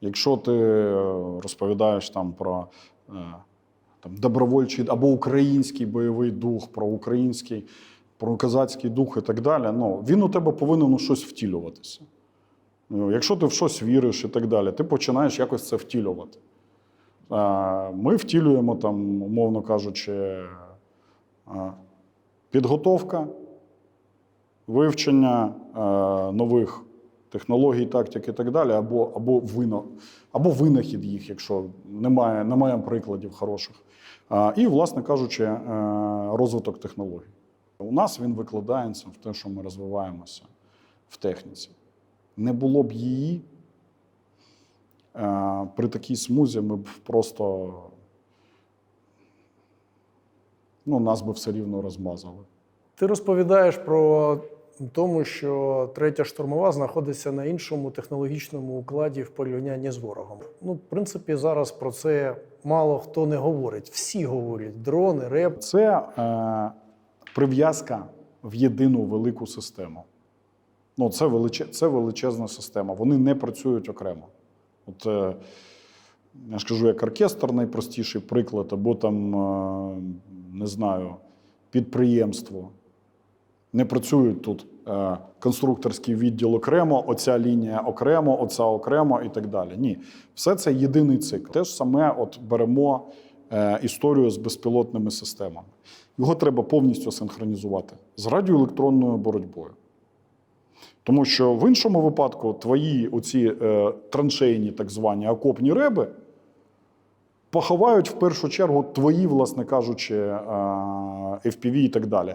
Якщо ти е, розповідаєш там про е, там, добровольчий або український бойовий дух, про український, про козацький дух і так далі, ну, він у тебе повинен у щось втілюватися. Ну, Якщо ти в щось віриш і так далі, ти починаєш якось це втілювати. Ми втілюємо там, умовно кажучи, підготовка, вивчення е, нових технологій, тактик і так далі, або, або, вино, або винахід їх, якщо немає, немає прикладів хороших. І, власне кажучи, е, розвиток технологій. У нас він викладається в те, що ми розвиваємося в техніці. Не було б її. е, При такій смузі ми б просто ну, нас би все рівно розмазали. Ти розповідаєш про тому, що третя штурмова знаходиться на іншому технологічному укладі в порівнянні з ворогом. Ну, в принципі, зараз про це мало хто не говорить. Всі говорять: дрони, реп. Це е, прив'язка в єдину велику систему. Ну, це, величе, це величезна система. Вони не працюють окремо. От, е, я ж кажу, як оркестр найпростіший приклад, або там, е, не знаю, підприємство. Не працюють тут е, конструкторський відділ окремо, оця лінія окремо, оця окремо і так далі. Ні, все це єдиний цикл. Те ж саме от беремо е, історію з безпілотними системами. Його треба повністю синхронізувати з радіоелектронною боротьбою. Тому що в іншому випадку твої оці е, траншейні, так звані окопні реби, поховають в першу чергу твої, власне кажучи, е, FPV і так далі.